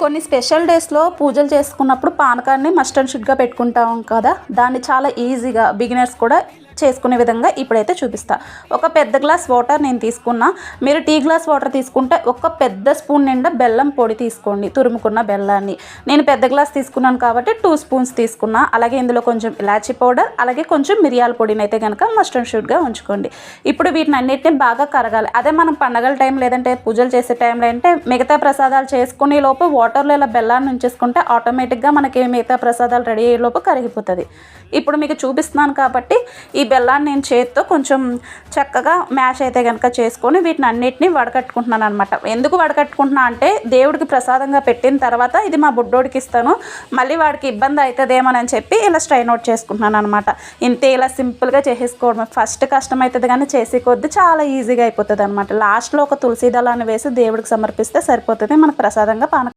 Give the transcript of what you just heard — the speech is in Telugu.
కొన్ని స్పెషల్ డేస్లో పూజలు చేసుకున్నప్పుడు పానకాన్ని మస్ట్ అండ్ షుడ్గా పెట్టుకుంటాం కదా. దాన్ని చాలా ఈజీగా బిగినర్స్ కూడా చేసుకునే విధంగా ఇప్పుడైతే చూపిస్తా. ఒక పెద్ద గ్లాస్ వాటర్ నేను తీసుకున్నా. మీరు టీ గ్లాస్ వాటర్ తీసుకుంటే ఒక పెద్ద స్పూన్ నిండా బెల్లం పొడి తీసుకోండి తురుముకున్న బెల్లాన్ని. నేను పెద్ద గ్లాస్ తీసుకున్నాను కాబట్టి టూ స్పూన్స్ తీసుకున్నా. అలాగే ఇందులో కొంచెం ఇలాచీ పౌడర్ అలాగే కొంచెం మిరియాల పొడిని అయితే కనుక మస్ట్ అండ్ షూట్గా ఉంచుకోండి. ఇప్పుడు వీటిని అన్నిటిని బాగా కరగాలి. అదే మనం పండగల టైం లేదంటే పూజలు చేసే టైంలో అంటే మిగతా ప్రసాదాలు చేసుకునే లోపు వాటర్లో ఇలా బెల్లాన్ని ఉంచేసుకుంటే ఆటోమేటిక్గా మనకి మిగతా ప్రసాదాలు రెడీ అయ్యే లోపు కరిగిపోతుంది. ఇప్పుడు మీకు చూపిస్తున్నాను కాబట్టి ఈ బెల్లాన్ని నేను చేత్తో కొంచెం చక్కగా మ్యాష్ అయితే కనుక చేసుకొని వీటిని అన్నిటిని వడకట్టుకుంటున్నాను అనమాట ఎందుకు వడకట్టుకుంటున్నా అంటే దేవుడికి ప్రసాదంగా పెట్టిన తర్వాత ఇది మా బుడ్డోడికి ఇస్తాను మళ్ళీ వాడికి ఇబ్బంది అవుతుందేమోనని చెప్పి ఇలా స్ట్రైన్ అవుట్ చేసుకుంటున్నాను అనమాట ఇంతే ఇలా సింపుల్గా చేసేసుకోవడం ఫస్ట్ కష్టం అవుతుంది కానీ చేసే కొద్దీ చాలా ఈజీగా అయిపోతుంది అనమాట లాస్ట్లో ఒక తులసి దళాన్ని వేసి దేవుడికి సమర్పిస్తే సరిపోతుంది మనకు ప్రసాదంగా పానకం